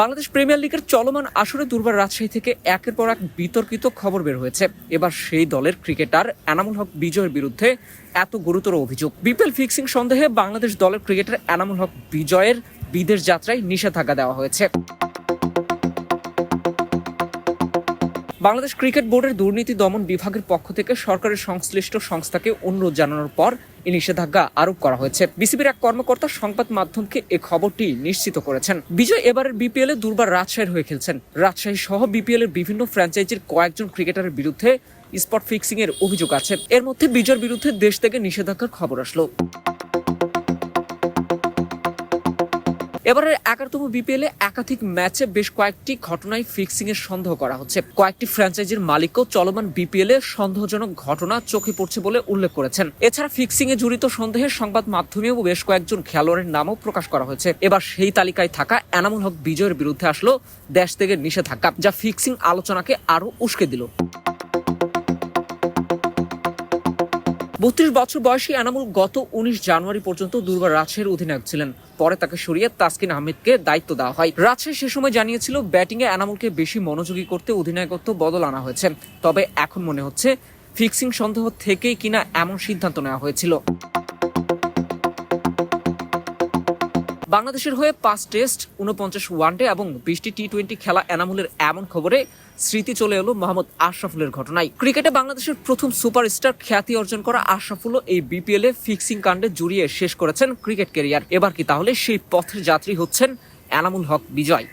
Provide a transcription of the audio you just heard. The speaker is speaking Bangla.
বাংলাদেশ প্রিমিয়ার লিগের চলমান আসরে দুর্বার রাজশাহী থেকে একের পর এক বিতর্কিত খবর বের হয়েছে। এবার সেই দলের ক্রিকেটার এনামুল হক বিজয়ের বিরুদ্ধে এত গুরুতর অভিযোগ। বিপিএল ফিক্সিং সন্দেহে বাংলাদেশ দলের ক্রিকেটার এনামুল হক বিজয়ের বিদেশ যাত্রায় নিষেধাজ্ঞা দেওয়া হয়েছে। বাংলাদেশ ক্রিকেট বোর্ডের দুর্নীতি দমন বিভাগের পক্ষ থেকে সরকারের সংশ্লিষ্ট সংস্থাকে অনুরোধ জানানোর পর এই নিষেধাজ্ঞা আরোপ করা হয়েছে। বিসিবির এক কর্মকর্তা সংবাদ মাধ্যমকে এ খবরটি নিশ্চিত করেছেন। বিজয় এবারের বিপিএল এ দুর্বার রাজশাহীর হয়ে খেলছেন। রাজশাহী সহ বিপিএল এর বিভিন্ন ফ্র্যাঞ্চাইজির কয়েকজন ক্রিকেটারের বিরুদ্ধে স্পট ফিক্সিং এর অভিযোগ আছে। এর মধ্যে বিজয়ের বিরুদ্ধে দেশ থেকে নিষেধাজ্ঞার খবর আসলো। এবারের বিপিএল এ একাধিক ম্যাচে বেশ কয়েকটি ঘটনায় ফিক্সিং এর সন্দেহ করা হচ্ছে। কয়েকটি ফ্র্যাঞ্চাইজির মালিকও চলমান বিপিএল সন্দেহজনক ঘটনা চোখে পড়ছে বলে উল্লেখ করেছেন। এছাড়া ফিক্সিং এ জড়িত সন্দেহের সংবাদ মাধ্যমেও বেশ কয়েকজন খেলোয়াড়ের নামও প্রকাশ করা হয়েছে। এবার সেই তালিকায় থাকা এনামুল হক বিজয়ের বিরুদ্ধে আসলো দেশ থেকে নিষেধাজ্ঞা, যা ফিক্সিং আলোচনাকে আরও উস্কে দিল। বত্রিশ বছর বয়সী এনামুল গত উনিশ জানুয়ারি পর্যন্ত দুর্গা রাজশাহীর অধিনায়ক ছিলেন। পরে তাকে সরিয়ে তাসকিন আহমেদকে দায়িত্ব দেওয়া হয়। রাজশাহী সে সময় জানিয়েছিল, ব্যাটিংয়ে এনামুলকে বেশি মনোযোগী করতে অধিনায়কত্ব বদল আনা হয়েছে। তবে এখন মনে হচ্ছে, ফিক্সিং সন্দেহ থেকেই কিনা এমন সিদ্ধান্ত নেওয়া হয়েছিল। বাংলাদেশের হয়ে পাঁচ টেস্ট, উনপঞ্চাশ ওয়ানডে এবং বিশটি টি টোয়েন্টি খেলা এনামুলের এমন খবরে স্মৃতি চলে এলো মোহাম্মদ আশরাফুলের ঘটনায়। ক্রিকেটে বাংলাদেশের প্রথম সুপারস্টার খ্যাতি অর্জন করা আশরাফুলও এই বিপিএল এ ফিক্সিং কাণ্ডে জড়িয়ে শেষ করেছেন ক্রিকেট কেরিয়ার এবার কি তাহলে সেই পথের যাত্রী হচ্ছেন এনামুল হক বিজয়?